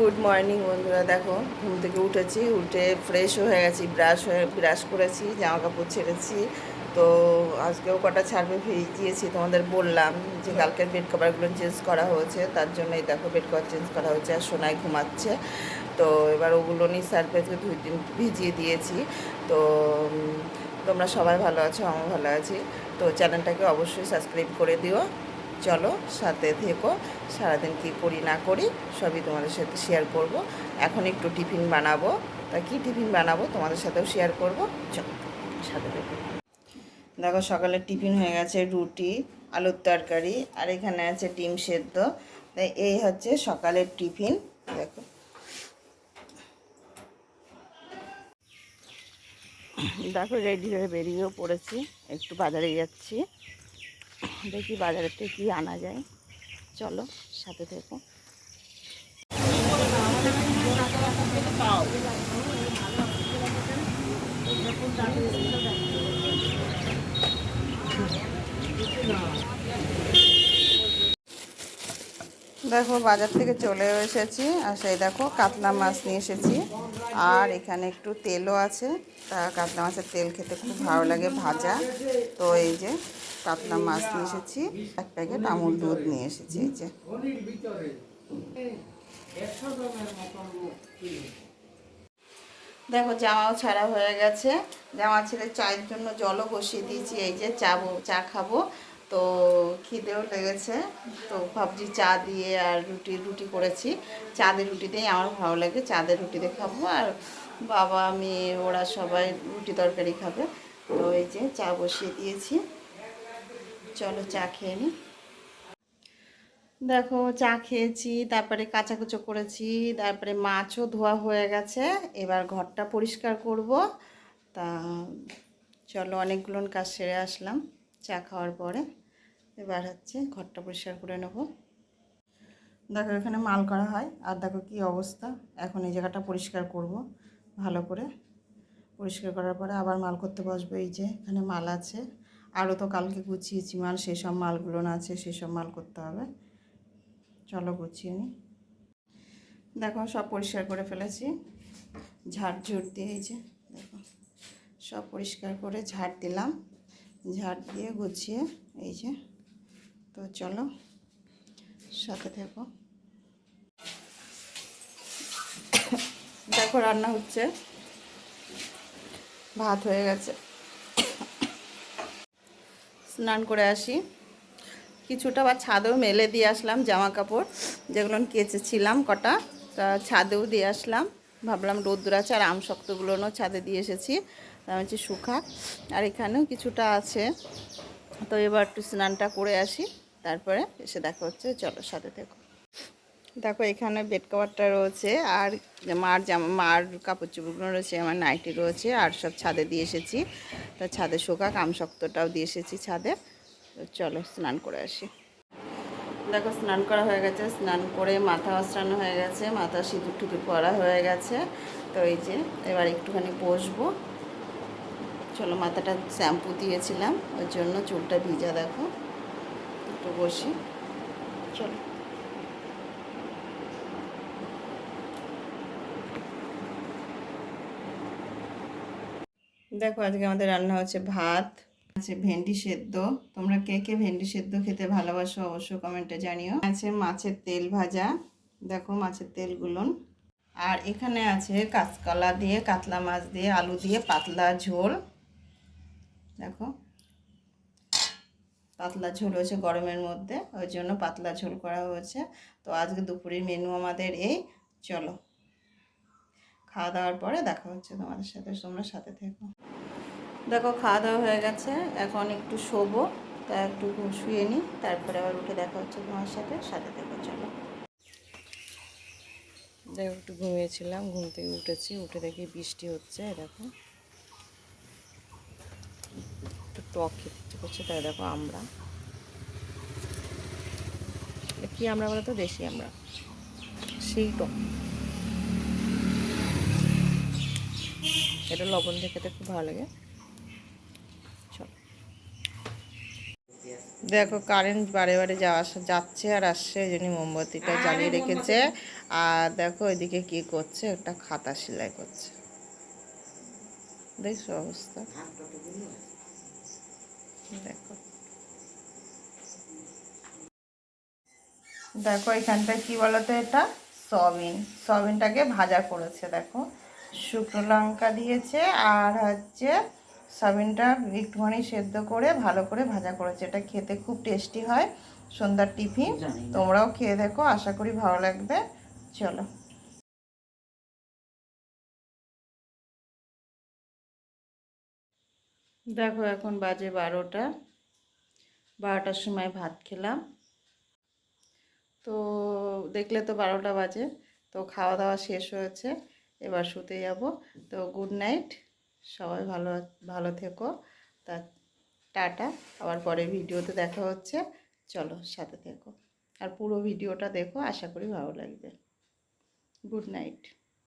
Good morning বন্ধুরা, দেখো, ঘুম থেকে উঠেছি, উঠে ফ্রেশ হয়ে গেছি ব্রাশ হয়ে ব্রাশ করেছি জামা কাপড় ছেড়েছি। তো আজকেও কটা ছাড়বে ভিজিয়েছি, তোমাদের বললাম যে কালকের বেড কভারগুলো চেঞ্জ করা হয়েছে, তার জন্য এই দেখো বেড কভার চেঞ্জ করা হয়েছে আর সোনায় ঘুমাচ্ছে। তো এবার ওগুলো নিয়ে সারপ্রাইজকে দুই দিন, ভিজিয়ে দিয়েছি। তো তোমরা সবাই ভালো আছো, আমিও ভালো আছি। তো চ্যানেলটাকে অবশ্যই সাবস্ক্রাইব করে দিও। চলো, সাথে থেকো, সারাদিন কী করি না করি, সবই তোমাদের সাথে শেয়ার করব। এখন একটু টিফিন বানাবো। তা কী টিফিন বানাবো তোমাদের সাথেও শেয়ার করব? চলো, সাথে থেকো। দেখো, সকালে টিফিন হয়ে গেছে রুটি, আলুর তরকারি, আর এখানে আছে ডিম সেদ্ধ। তাই এই হচ্ছে সকালের টিফিন, দেখো। দেখো রেডি হয়ে বেরিয়েও পড়েছি, একটু বাজারে যাচ্ছি। দেখি বাজারেতে কী আনা যায়। চলো সাথে থেকো। দেখো বাজার থেকে চলে এসেছি, আর সেই দেখো কাতলা মাছ নিয়ে এসেছি। আর এখানে একটু তেলও আছে, তা কাতলা মাছের তেল খেতে খুব ভালো লাগে ভাজা। তো এই যে কাতলা মাছ নিয়ে এসেছি, এক প্যাকেট আমুল দুধ নিয়ে এসেছি, এই যে। দেখো জামাও ছাড়া হয়ে গেছে। জামা ছেড়ে চায়ের জন্য জলও বসিয়ে দিয়েছি, এই যে চা চা খাব। তো খিদেও লেগেছে। তো ভাবছি চা দিয়ে আর রুটি রুটি করেছি। চাঁদের রুটিতেই আমার ভালো লাগে। চাঁদের রুটিতে খাব আর বাবা, মেয়ে, ওরা সবাই রুটি তরকারি খাবে। তো এই যে চা বসিয়ে দিয়েছি। চলো চা খেয়ে নিই দেখো, চা খেয়েছি, তারপরে কাচাকুচো করেছি, তারপরে মাছও ধোয়া হয়ে গেছে। এবার ঘরটা পরিষ্কার করব। তা চলো, অনেকগুলো কাজ সেরে আসলাম চা খাওয়ার পরে। এবার হচ্ছে ঘরটা পরিষ্কার করে নেব। দেখো এখানে মাল করা হয় আর দেখো কি অবস্থা। এখন এই জায়গাটা পরিষ্কার করব ভালো করে। পরিষ্কার করার পরে আবার মাল করতে বসবো। এই যে এখানে মাল আছে। আরও তো কালকে গুছিয়েছি মাল সেসব মালগুলো না আছে সেসব মাল করতে হবে। চলো গুছিয়ে নিই। দেখো সব পরিষ্কার করে ফেলেছি। ঝাড় ঝুড় দিয়ে এই যে দেখো সব পরিষ্কার করে ঝাড় দিলাম। ঝাড় দিয়ে গুছিয়ে এই যে তো চলো, সাথে থেকো। দেখো রান্না হচ্ছে। ভাত হয়ে গেছে। স্নান করে আসি। কিছুটা বা ছাদেও মেলে দিয়ে আসলাম জামা কাপড় যেগুলো কেচেছিলাম কটা, তা ছাদেও দিয়ে আসলাম। ভাবলাম রোদ্দুর আছে আর আম শক্তগুলোও ছাদে দিয়ে এসেছি। তা হচ্ছে শুকাক আর এখানেও কিছুটা আছে। তো এবার একটু স্নানটা করে আসি। তারপরে এসে দেখা হচ্ছে, চলো সাথে থেকো। দেখো এখানে বেড কভারটা রয়েছে, আর মার জামা, মার কাপড় চোপড়গুলো রয়েছে, আমার নাইটি রয়েছে, আর সব ছাদে দিয়ে এসেছি। তা ছাদে শোকাক আম শক্তটাও দিয়ে এসেছি ছাদে। চলো স্নান করে আসি। দেখো স্নান করা হয়ে গেছে, স্নান করে মাথা আশ্রানো হয়ে গেছে, মাথা সিঁদুর টুদুর পরা হয়ে গেছে। তো এই যে, এবার একটুখানি বসবো। চলো মাথাটা শ্যাম্পু দিয়েছিলাম, ওই জন্য চুলটা ভিজা দেখো। একটু বসি। চলো। দেখো, আজকে আমাদের রান্না হচ্ছে ভাত, আছে ভেন্ডি সেদ্ধ। তোমরা কে কে ভেন্ডি সেদ্ধ খেতে ভালোবাসো অবশ্যই কমেন্টে জানিও। আছে মাছের তেল ভাজা, দেখো মাছের তেলগুলো। আর এখানে আছে কাঁচকলা দিয়ে, কাতলা মাছ দিয়ে, আলু দিয়ে পাতলা ঝোল। দেখো। পাতলা ঝোল হয়েছে গরমের মধ্যে, ওই জন্য পাতলা ঝোল করা হয়েছে। তো আজকে দুপুরের মেনু আমাদের এই, চলো। খাওয়া দাওয়ার পরে দেখা হচ্ছে তোমাদের সাথে, তোমরা সাথে থেকো। দেখো, খাওয়া দাওয়া হয়ে গেছে, এখন একটু শোবো, তা একটু শুয়ে নিই তারপরে আবার উঠে দেখা হচ্ছে তোমার সাথে সাথে থেকো, চলো। দেখো, একটু ঘুমিয়েছিলাম, ঘুম থেকে উঠেছি, উঠে দেখি বৃষ্টি হচ্ছে, দেখো একটু টক। খেতে ইচ্ছে করছে তাই দেখো আমরা। কি আমরা বলো তো? দেশি আমরা। সেই টক। এটা লবণ দিয়ে খেতে খুব ভালো লাগে। চলো। দেখো কারেন্ট বারে বারে যাওয়া আসা যাচ্ছে আর আসছে এই জন্য মোমবাতিটা জ্বালিয়ে রেখেছে। আর দেখো এদিকে কি করছে? একটা খাতা সেলাই করছে। দেখছ অবস্থা? দেখো। এখানটায় কি বলতো এটা? সয়াবিন। সয়াবিনটাকে ভাজা করেছে দেখো। শুকনো লঙ্কা দিয়েছে আর হচ্ছে সয়াবিনটা একটুখানি সেদ্ধ করে ভালো করে ভাজা করেছে। এটা খেতে খুব টেস্টি হয় সন্ধ্যার টিফিন। তোমরাও খেয়ে দেখো আশা করি ভালো লাগবে। চলো। দেখো এখন বাজে বারোটা। বারোটার সময় ভাত খেলাম। তো দেখলে তো বারোটা বাজে। তো খাওয়া দাওয়া শেষ হয়েছে। এবার শুতে যাব। তো গুড নাইট সবাই ভালো ভালো থেকো। তা, টাটা। আবার পরে ভিডিওতে দেখা হচ্ছে। চলো সাথে থেকো। আর পুরো ভিডিওটা দেখো। আশা করি ভালো লাগবে। Good night